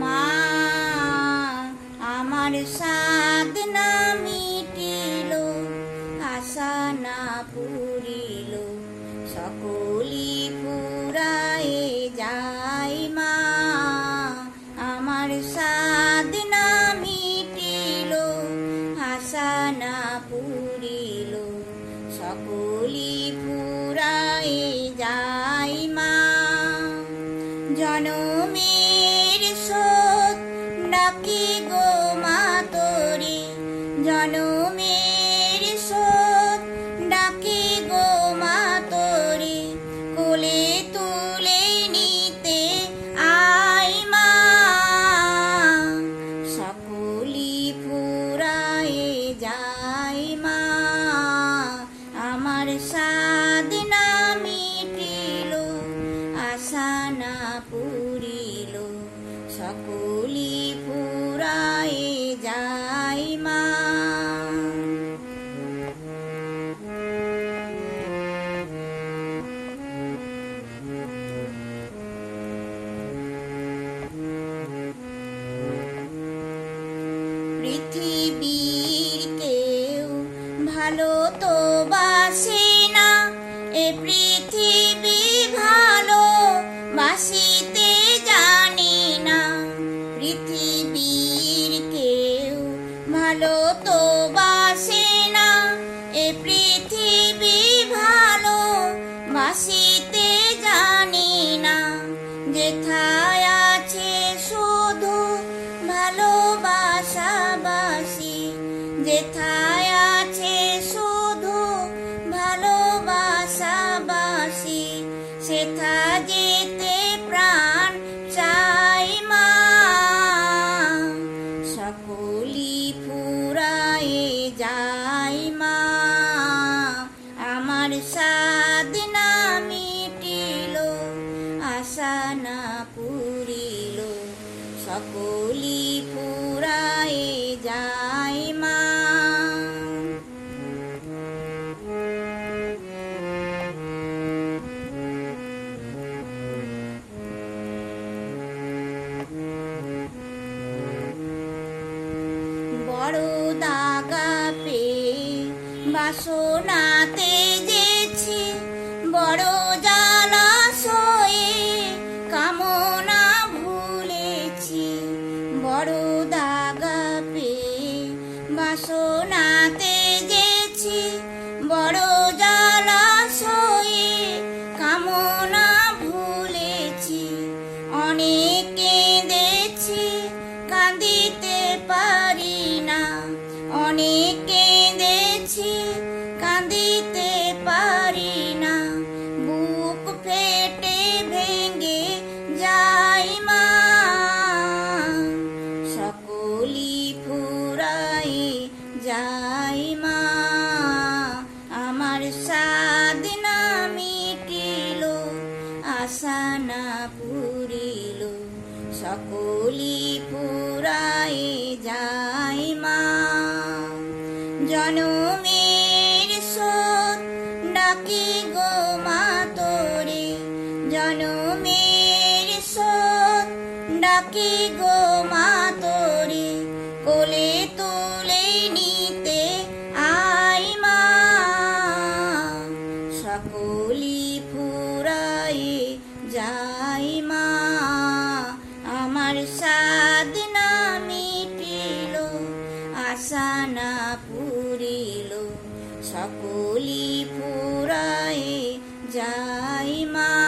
মা আমার সাদ না মিটিল আশা না সকলি যেথায় আছে শুধু ভালোবাসাবাসি যেথায় আছে শুধু ভালোবাসাবাসি, সেথা যেতে প্রাণ চাই মা। সকলি ফুরায়ে যায় মা। আমার সাদ সকলি ফুরায়ে যায় মা। বড় দাগা পেয়ে বাসনাতে বাসনাতে গেছি বড় জলাশয়ে কামনা ভুলেছি। অনেক কেঁদেছি কাঁদিতে পারি না। অনেক যাই মা, আমার সাদ মিটিল, আশা না পুরিল, সকলি ফুরাই যাই মা। জনমের শোধ ডাকি গো মা তোরে, জনমের শোধ ডাকি গো সকলি ফুরায়ে যাই মা